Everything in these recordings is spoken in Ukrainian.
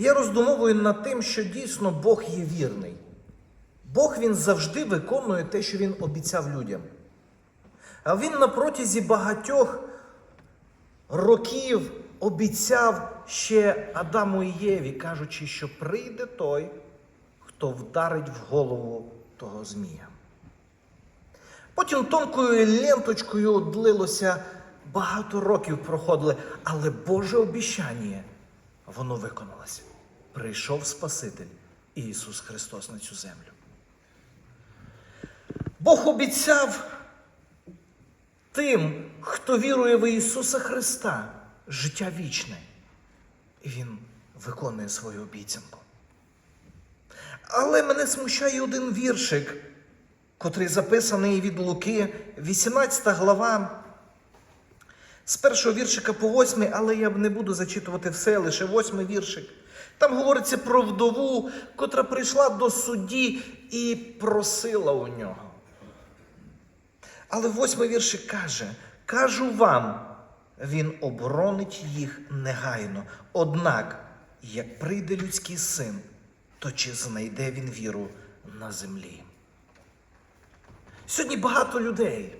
Я роздумовую над тим, що дійсно Бог є вірний. Бог він завжди виконує те, що він обіцяв людям. А він на протязі багатьох років обіцяв ще Адаму і Єві, кажучи, що прийде той, хто вдарить в голову того Змія. Потім тонкою ленточкою длилося багато років проходили, але Боже обіщання, воно виконалося. Прийшов Спаситель Ісус Христос на цю землю. Бог обіцяв тим, хто вірує в Ісуса Христа, життя вічне. І Він виконує свою обіцянку. Але мене смущає один віршик, котрий записаний від Луки, 18 глава, з першого віршика по восьмий, але я не буду зачитувати все, лише восьмий віршик. Там говориться про вдову, котра прийшла до судді і просила у нього. Але восьмий віршик каже: кажу вам, він оборонить їх негайно. Однак, як прийде людський син, то чи знайде він віру на землі? Сьогодні багато людей.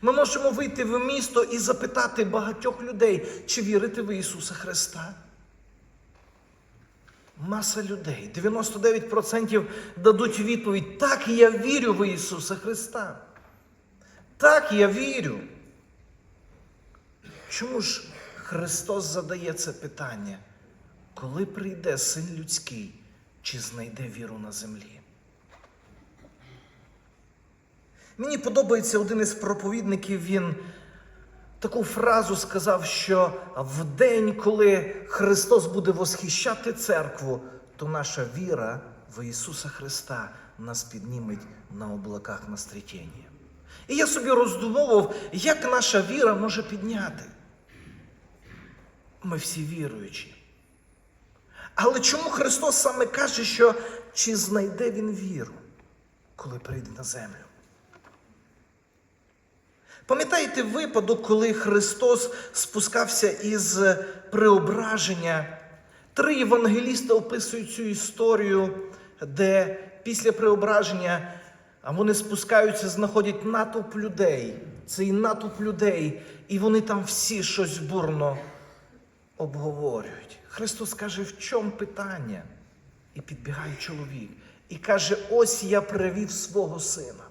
Ми можемо вийти в місто і запитати багатьох людей, чи вірите в Ісуса Христа. Маса людей, 99% дадуть відповідь: так, я вірю в Ісуса Христа. Так, я вірю. Чому ж Христос задає це питання? Коли прийде син людський, чи знайде віру на землі? Мені подобається один із проповідників, він таку фразу сказав, що в день, коли Христос буде восхищати церкву, то наша віра в Ісуса Христа нас підніметь на облаках на стрітєнні. І я собі роздумовував, як наша віра може підняти. Ми всі віруючі. Але чому Христос саме каже, що чи знайде Він віру, коли прийде на землю? Пам'ятаєте випадок, коли Христос спускався із преображення? Три євангеліста описують цю історію, де після преображення вони спускаються, знаходять натовп людей. Цей натовп людей, і вони там всі щось бурно обговорюють. Христос каже, в чому питання? І підбігає чоловік і каже: ось я привів свого сина.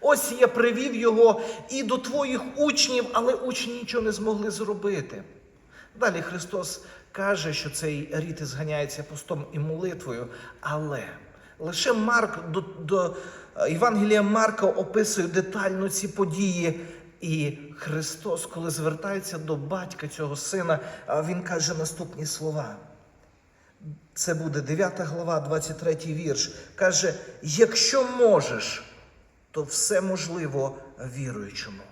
Ось я привів його і до твоїх учнів, але учні нічого не змогли зробити. Далі Христос каже, що цей рід зганяється постом і молитвою, але лише Марк до, до Євангелія Марка описує детально ці події. І Христос, коли звертається до батька цього сина, Він каже наступні слова. Це буде 9 глава, 23 вірш. Каже: якщо можеш, то все можливо віруючому.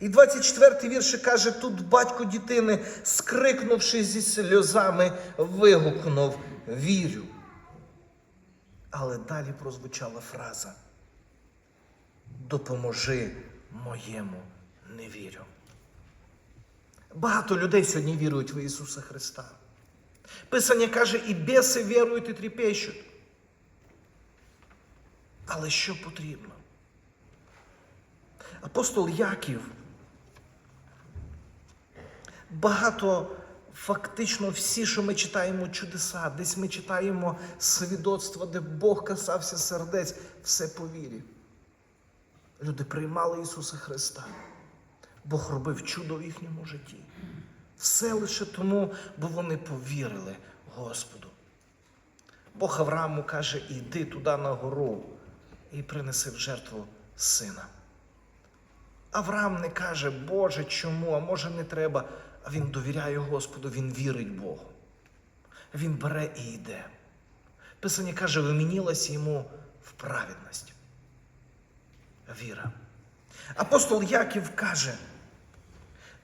І 24 вірш каже: тут батько дитини, скрикнувши зі сльозами, вигукнув вірю. Але далі прозвучала фраза: Допоможи моєму невірю. Багато людей сьогодні вірують в Ісуса Христа. Писання каже, і біси вірують і тріпещуть. Але що потрібно? Апостол Яків багато фактично всі, що ми читаємо чудеса, десь ми читаємо свідоцтва, де Бог касався сердець, все по вірі. Люди приймали Ісуса Христа. Бог робив чудо в їхньому житті. Все лише тому, бо вони повірили Господу. Бог Аврааму каже, іди туди на гору і принеси в жертву сина. Авраам не каже, Боже, чому, а може не треба. А він довіряє Господу, він вірить Богу. Він бере і йде. Писання каже, вимінілася йому в праведність. Віра. Апостол Яків каже,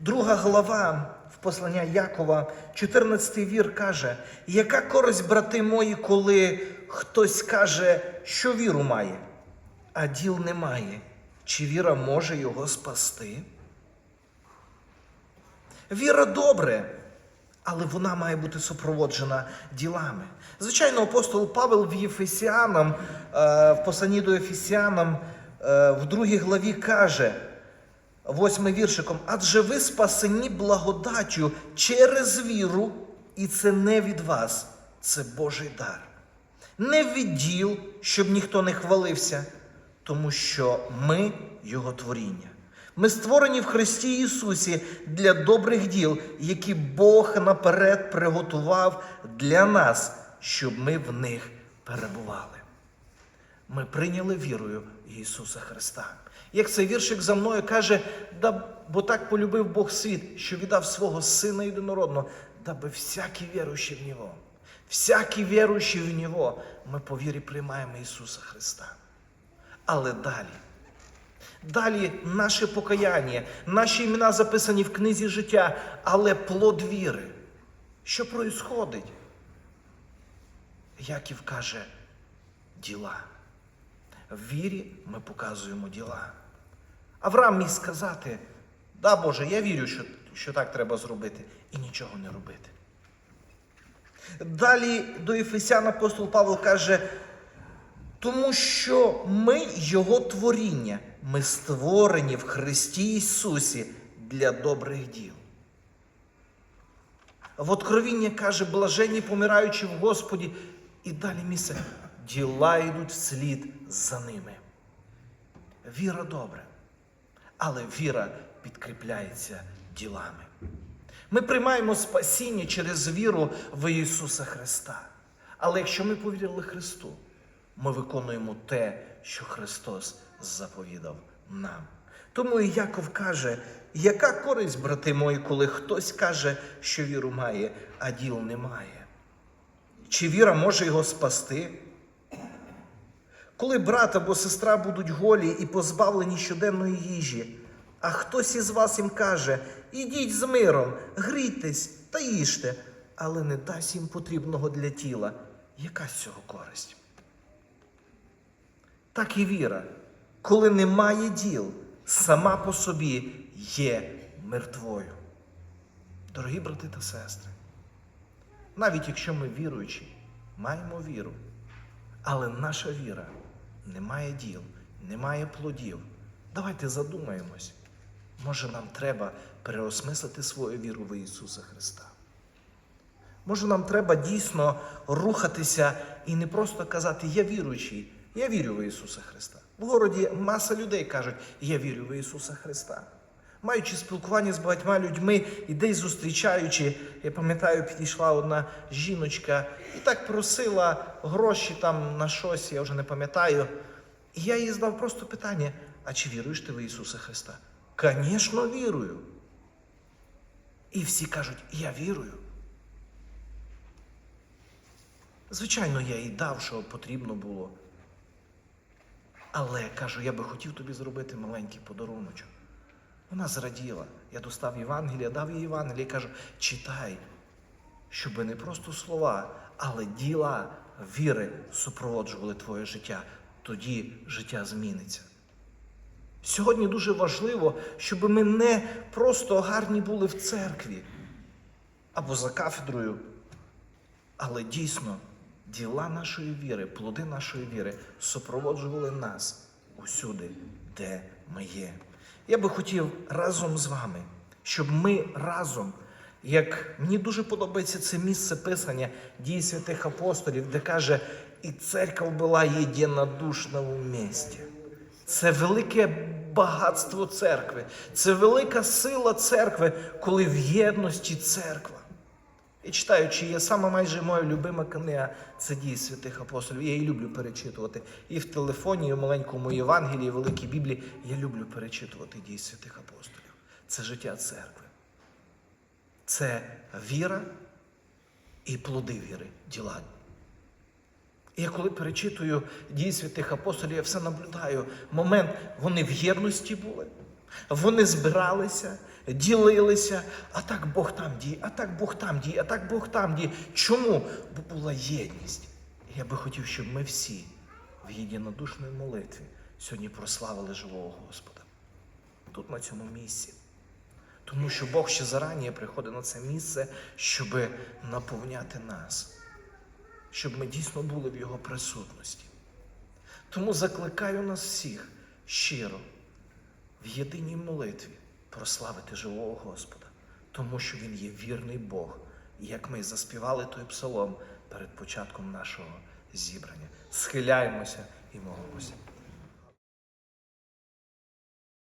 друга глава в послання Якова, 14 вір каже, яка користь, брати мої, коли хтось каже, що віру має, а діл немає. Чи віра може його спасти? Віра добре, але вона має бути супроводжена ділами. Звичайно, апостол Павел в Єфесіанам, е, в посланні до Ефесіанам е, в другій главі каже, восьмим віршиком, адже ви спасені благодаттю через віру, і це не від вас, це Божий дар. Не від діл, щоб ніхто не хвалився, тому що ми Його творіння. Ми створені в Христі Ісусі для добрих діл, які Бог наперед приготував для нас, щоб ми в них перебували. Ми прийняли вірою Ісуса Христа. Як цей віршик за мною каже, да, бо так полюбив Бог світ, що віддав свого Сина єдинородного, даби всякий віруючий в Нього, всякий віруючий в Нього, ми по вірі приймаємо Ісуса Христа. Але далі. Далі наше покаяння, наші імена записані в книзі життя, але плод віри. Що проїсходить? Яків каже діла. В вірі ми показуємо діла. Авраам міг сказати: да, Боже, я вірю, що, що так треба зробити, і нічого не робити. Далі до Ефесян апостол Павло каже, тому що ми Його творіння, ми створені в Христі Ісусі для добрих діл. В Откровінні каже, блаженні помираючи в Господі, і далі місце діла йдуть вслід за ними. Віра добре, але віра підкріпляється ділами. Ми приймаємо спасіння через віру в Ісуса Христа. Але якщо ми повірили Христу, ми виконуємо те, що Христос заповідав нам. Тому і Яков каже, яка користь, брати мої, коли хтось каже, що віру має, а діл немає? Чи віра може його спасти? Коли брат або сестра будуть голі і позбавлені щоденної їжі, а хтось із вас їм каже: ідіть з миром, грійтесь та їжте, але не дасть їм потрібного для тіла, яка з цього користь? Так і віра, коли немає діл, сама по собі є мертвою. Дорогі брати та сестри, навіть якщо ми віруючі, маємо віру, але наша віра не має діл, не має плодів. Давайте задумаємось. Може, нам треба переосмислити свою віру в Ісуса Христа. Може, нам треба дійсно рухатися і не просто казати Я віруючий, я вірю в Ісуса Христа. В городі маса людей кажуть, я вірю в Ісуса Христа. Маючи спілкування з багатьма людьми і десь зустрічаючи, я пам'ятаю, підійшла одна жіночка і так просила гроші там на щось, я вже не пам'ятаю. І я їй задав просто питання: а чи віруєш ти в Ісуса Христа? Звісно, вірую. І всі кажуть, я вірую. Звичайно, я їй дав, що потрібно було. Але кажу, я би хотів тобі зробити маленький подаруночок. Вона зраділа. Я достав Євангелія, дав їй Євангелія і кажу, читай, щоб не просто слова, але діла віри супроводжували твоє життя. Тоді життя зміниться. Сьогодні дуже важливо, щоб ми не просто гарні були в церкві або за кафедрою, але дійсно діла нашої віри, плоди нашої віри супроводжували нас усюди, де ми є. Я би хотів разом з вами, щоб ми разом, як мені дуже подобається це місце писання дій святих апостолів, де каже, і церква була єдинодушна в місті. Це велике багатство церкви, це велика сила церкви, коли в єдності церква. І читаючи, є саме майже моя любима книга це дії святих апостолів. Я її люблю перечитувати. І в телефоні, і в маленькому Євангелії, і в Великій Біблії я люблю перечитувати дії святих апостолів. Це життя церкви. Це віра і плоди віри, діла. І я коли перечитую дії святих апостолів, я все наблюдаю. Момент, вони в єдності були, вони збиралися, ділилися, а так Бог там діє, а так Бог там діє, а так Бог там діє. Чому? Бо була єдність. Я би хотів, щоб ми всі в єдинодушній молитві сьогодні прославили живого Господа. Тут, на цьому місці. Тому що Бог ще зарані приходить на це місце, щоб наповняти нас, щоб ми дійсно були в Його присутності. Тому закликаю нас всіх щиро в єдиній молитві прославити живого Господа, тому що Він є вірний Бог. І як ми заспівали той псалом перед початком нашого зібрання, схиляємося і молимося.